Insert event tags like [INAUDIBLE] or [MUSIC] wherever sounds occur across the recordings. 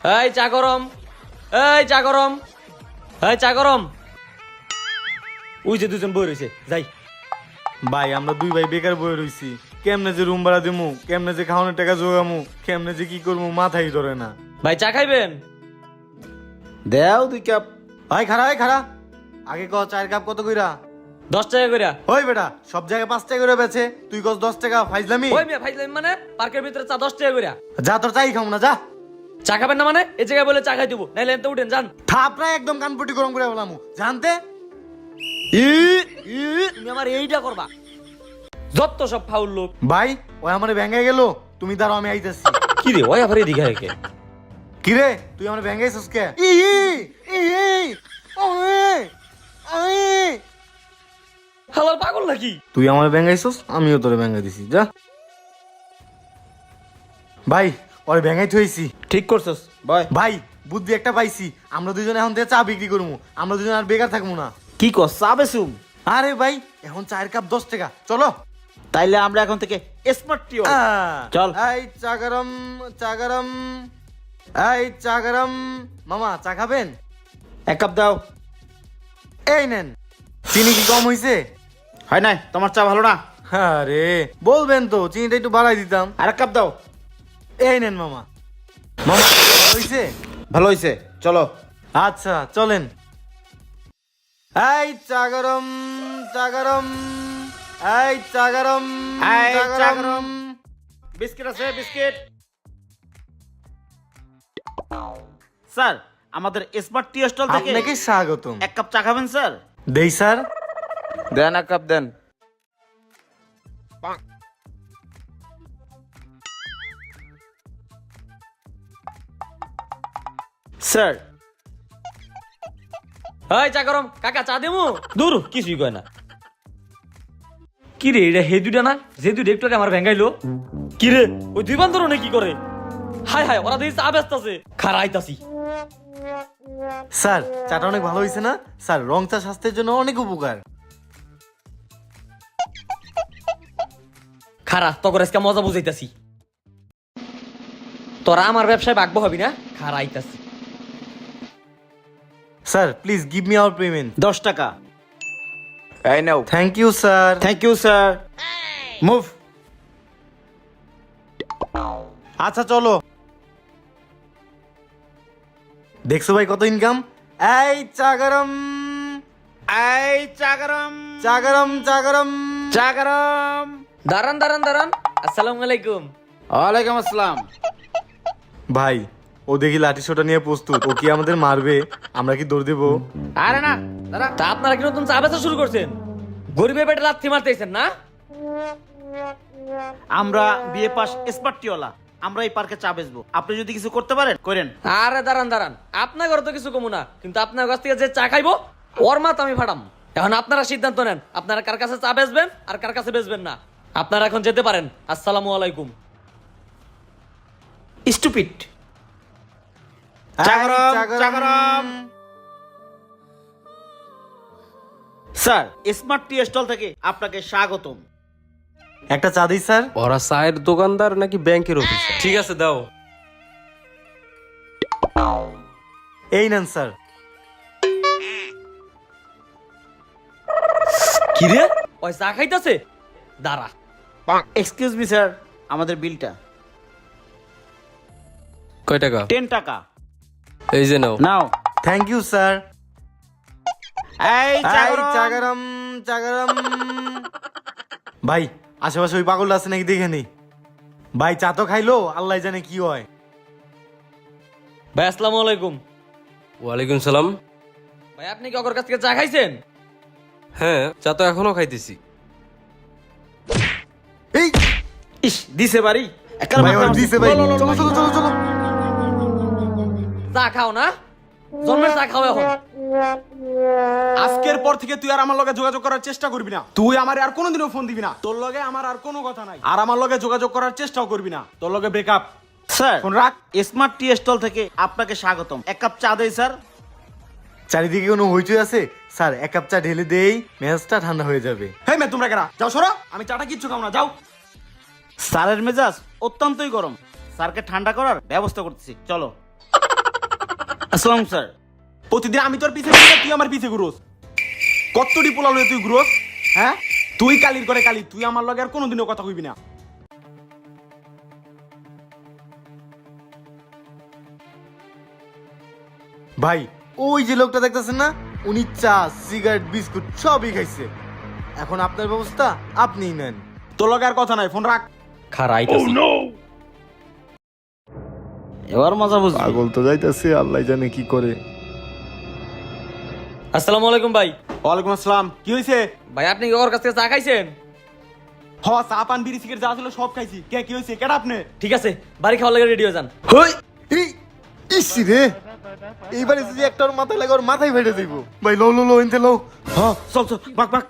এই চা গরম। এই চা গরম। এই চা গরম। ওই যে দুজন বই রয়েছে যাই। ভাই আমরা দুই ভাই বেকার বয়ে রইছি কেমনে যে রুম ভাড়া দিমু কেমনে যে খাওয়ানোর টাকা জোগামু কেমনে যে কি করব মাথাই ধরে না। ভাই চা খাইবেন? দেও দুই কাপ। ভাই খারা ভাই খারা আগে ক চার কাপ কত কইরা? দশ টাকা করে ওই বেটা সব জায়গায় পাঁচ টাকা করে বেছে তুই কস দশ টাকা ফাইজলামি? ওই মেয়ে ফাইজলাম মানে পার্কের ভিতরে চা দশ টাকা করে যা তোর চাই খাম না যা। চা খাবেন না মানে? এই জায়গায় বলে চা খাই দিব নাইলে এনতে উঠেন যান। থাপড়া একদম কানপটি গরম করে বলামু। জানতে? ই, ই, তুমি আমার এইটা করবা। যত সব ফাউল লোক। ভাই ওই আমার ভেঙে গেল তুমি দাঁড়াও আমি আইতেছি। [LAUGHS] কি রে ওই আবার এদিকে রেখে কি? রে তুই আমার ভেঙাইছিস কে? ই ই, ওয়ে, ওয়ে। হালাল পাগল নাকি? তুই আমার ভেঙাইছিস আমিও তোরে ভেঙে দিছি যা। ভাই ওরে ভেঙাই থইছি। ঠিক করছস। বয় ভাই। বুদ্ধি একটা পাইছি। আমরা দুজনে এখন থেকে চা বিক্রি করব আমরা দুজন আর বেকার থাকব না। কি কস চা বেসুম আরে ভাই এখন চায়ের কাপ দশ টাকা। চলো। তাইলে আমরা এখন থেকে স্মার্ট টিও। চল। এই চা গরম চা গরম। এই চা গরম। মামা চা খাবেন? এক কাপ দাও। এই নেন। চিনি কি কম হইছে? হয় নাই তোমার চা ভালো না? আরে বলবেন তো চিনিটা একটু বাড়াই দিতাম। আর এক কাপ দাও। এই নেন মামা। মামা ভালো হইছে? ভালো হইছে চলো। আচ্ছা চলেন। এই চা গরম চা গরম এই চা গরম এই চা গরম। বিস্কিট আছে বিস্কিট। স্যার আমাদের স্মার্ট টি স্টল থেকে আপনাকে স্বাগতম। এক কাপ চা খাবেন স্যার? দেই স্যার। দেন এক কাপ দেন। স্যার। এই চা গরম। কাকা চা দেবো? দূর কিছুই কয় না। কি রে এটা হে দুইটা না? যে একটু আমার ভেঙ্গাইলো। কি রে? ওই দুই কি করে? হাই হাই ওরা দেখি চা ব্যস্ত আছে। খারাইতাছি। স্যার চাটা অনেক ভালো হয়েছে না? স্যার রং চা স্বাস্থ্যের জন্য অনেক উপকার। খারা তখন আজকে মজা বুঝাইতাছি। তোরা আমার ব্যবসায় বাগব হবি না? খারাইতাছি। Sir please give me our payment দশ টাকা। আই নাও। Thank you sir thank you sir move আচ্ছা চলো। দেখছ ভাই কত ইনকাম এই চাগরম। এই চাগরম। চাগরম চা গরম চা গরম চা গরম দাঁড়ান দাঁড়ান দাঁড়ান। আসসালামু আলাইকুম। ওয়ালাইকুম আসসালাম। ভাই ও দেখি লাঠি সোটা নিয়ে প্রস্তুত। ও কি আমাদের মারবে? আমরা কি দৌড় দেবো? আরে না দাঁড়া। তা আপনারা কি নতুন চা বেচা শুরু করছেন? গরিবের পেটে লাথি মারতেছেন না? আমরা বিয়ে পাস স্মার্ট আমরা এই পার্কে চা বেচবো। আপনি যদি কিছু করতে পারেন করেন। আরে দাঁড়ান দাঁড়ান। আপনার ঘরে তো কিছু কমু না কিন্তু আপনার কাছ থেকে যে চা খাইবো ওর মাত আমি ফাটাম। এখন আপনারা সিদ্ধান্ত নেন আপনারা কার কাছে চা বেচবেন আর কার কাছে বেচবেন না। আপনারা এখন যেতে পারেন। আসসালামু আলাইকুম। Stupid. Sir smart tea stall থেকে আপনাকে স্বাগতম। একটা চা দিই স্যার? ওরা চায়ের দোকানদার নাকি ব্যাংকের অফিসার ঠিক আছে দাও। এই নেন স্যার। কি রে? ওই চা খাইতাছে? দাঁড়া। এক্সকিউজ মি স্যার আমাদের বিলটা কয় টাকা? টেন টাকা। এই যে নাও। নাও। থ্যাংক ইউ স্যার এই চা এই, গরম। চা গরম চা গরম ভাই আশেপাশে ওই পাগলটা আছে নাকি দেখে নি? ভাই চা তো খাইলো আল্লাহ জানে কি হয়। ভাই আসসালামু আলাইকুম। ওয়ালাইকুম সালাম। ভাই আপনি কি অগর কাছ থেকে চা খাইছেন? হ্যাঁ চা তো এখনও খাইতেছি। এই! ইস দিছে বাড়ি। ভাই আমার- দিছে ভাই। চলো চলো চলো চলো। চা খাও না? জন্মের চা খাও এখন। আজকের পর থেকে তুই আর আমার লগে যোগাযোগ করার চেষ্টা করবি না। তুই আমার আর কোনোদিনও ফোন দিবি না। তোর লগে আমার আর কোনো কথা নাই। আর আমার লগে যোগাযোগ করার চেষ্টাও করবি না। তোর লগে ব্রেকআপ স্যার ফোন রাখ। স্মার্ট টি স্টল থেকে আপনাকে স্বাগতম। এক কাপ চা দেই স্যার। চারিদিকে কোনো হইচই আছে? স্যার এক কাপ চা ঢেলে দেই মেজাজটা ঠান্ডা হয়ে যাবে। হে মে তোমরা কেনা যাও সরো। আমি চাটা কিচ্ছু খাও না যাও। স্যারের মেজাজ অত্যন্তই গরম। স্যারকে ঠান্ডা করার ব্যবস্থা করতেছি। চলো। আসসালাম স্যার। প্রতিদিন আমি তোর পিছে ঘুরি তুই আমার পিছে ঘুরোস। কতটি পোলা লয়ে তুই ঘুরোস হ্যাঁ? তুই কালির করে কালি তুই আমার লগে আর কোনোদিনও কথা কইবি না। ভাই ওই যে লোকটা দেখতেছেন না? উনি চা সিগারেট বিস্কুট সবই খাইছে। এখন আপনার ব্যবস্থা আপনিই নেন। তোর লগে আর কথা নাই ফোন রাখ। খারাই এবার মজা বুঝবি। পাগল তো যাইতেছে আল্লাহ জানে কি করে। আসসালামু আলাইকুম ভাই। ওয়ালাইকুম আসসালাম কি হয়েছে ভাই আপনি কি ওর কাছ থেকে চা খাইছেন? হ চা পান বিড়ি সিগারেট যা ছিল সব খাইছি। কে কি হয়েছে কেটা আপনি? ঠিক আছে বাড়ি খাওয়ার লাগে রেডি হয়ে যান। হই! ইসি রে! এইবারে যদি একটা ওর মাথায় লাগে ওর মাথায় ফেটে যাইব। ভাই লো লো লো এনতে লো হ্যাঁ চল চল বাক বাক।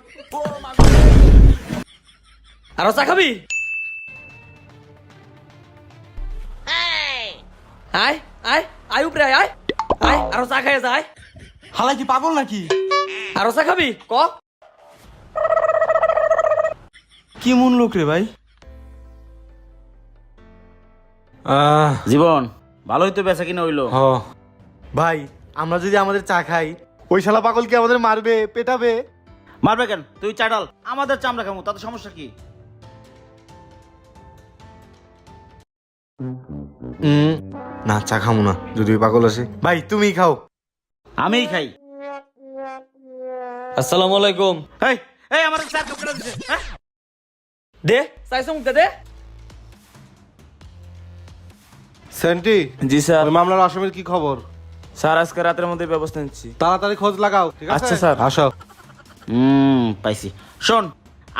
আরও চা খাবি? আয় আয় আয় উপরে আয় আয়। আয় আরও চা খাই যা আয়। হালাই কি পাগল নাকি? আরও চা খাবি ক? কি মন লোক রে ভাই? আহ। জীবন ভালোই তো বেচা কিনা হইল। হ। ভাই আমরা যদি আমাদের চা খাই ওই শালা পাগল কি আমাদের মারবে পেটাবে? মারবে কেন? তুই চাডাল আমাদের চামড়া খামু তাতে সমস্যা কি? না চা খামু না যদি পাগল আসে ভাই তুমি খাও। আমিই খাই। আসসালামু আলাইকুম। এই এই আমার চার কাপ করে দিছে দে। চাই সমুখ দে। সেন্টি জি স্যার। ওই মামলার আসামির কি খবর? স্যার আজকে রাতের মধ্যে ব্যবস্থা নিচ্ছি। তাড়াতাড়ি খোঁজ লাগাও ঠিক আছে? আচ্ছা, স্যার। আসো। হুম পাইছি। শোন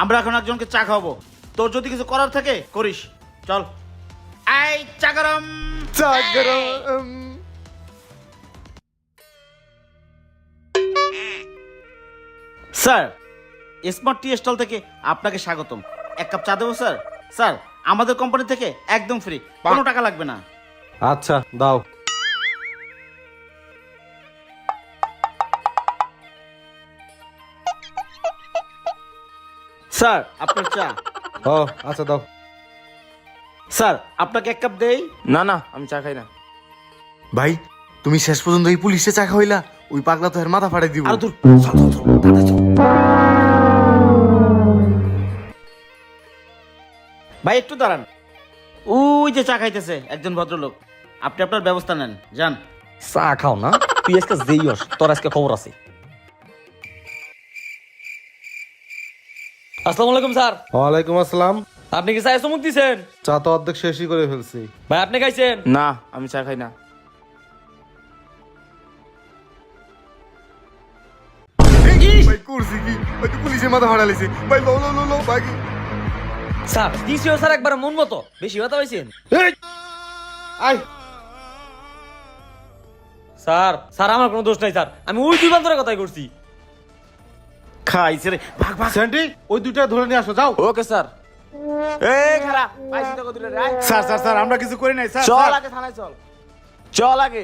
আমরা এখন একজনকে চা খাওয়াবো। তোর যদি কিছু করার থাকে করিস। চল। এই চা গরম চা গরম স্যার স্মার্ট টি স্টল থেকে আপনাকে স্বাগতম। এক কাপ চা দেবো স্যার? স্যার আমাদের কোম্পানি থেকে একদম ফ্রি কোনো টাকা লাগবে না। আচ্ছা দাও। স্যার আপনার চা। ও আচ্ছা দাও। স্যার আপনাকে এক কাপ দেই? না না আমি চা খাই না। ভাই তুমি শেষ পর্যন্ত এই পুলিশে চা খাইলা ওই পাগলা তো এর মাথা ফাটাই দিব। আর দূর চল, চল, চল, তাড়াতাড়ি চল। ভাই একটু দাঁড়ান। ওই যে চা খাইতেছে একজন ভদ্রলোক। আপনি আপনার ব্যবস্থা নেন যান। চা খাও না তুই আজকে যেই হস তোর আজকে খবর আছে। আসসালামু আলাইকুম স্যার। ওয়ালাইকুম আসসালাম। আপনি কি চায় চমুক দিছেন? চা তো অর্ধেক শেষই করে ফেলছি। ভাই আপনি খাইছেন? না আমি চা খাই না। ভাই করছি কি? ওই তো পুলিশের মাথা ফাটাইছে ভাই লো লো লো লো ভাই স্যার দিছিও স্যার একবার মন মতো। বেশি কথা হয়েছেন আই স্যার স্যার আমার কোনো দোষ নাই স্যার। আমি ওই দুই বান্ধবের কথাই করছি। খাইছে রে। ভাগ ওই দুইটা ধরে নিয়ে আসো যাও। Okay sir. এই খারা পাইছি তো কত রে। স্যার স্যার স্যার আমরা কিছু করি নাই স্যার চল আগে থানায় চল। চল আগে।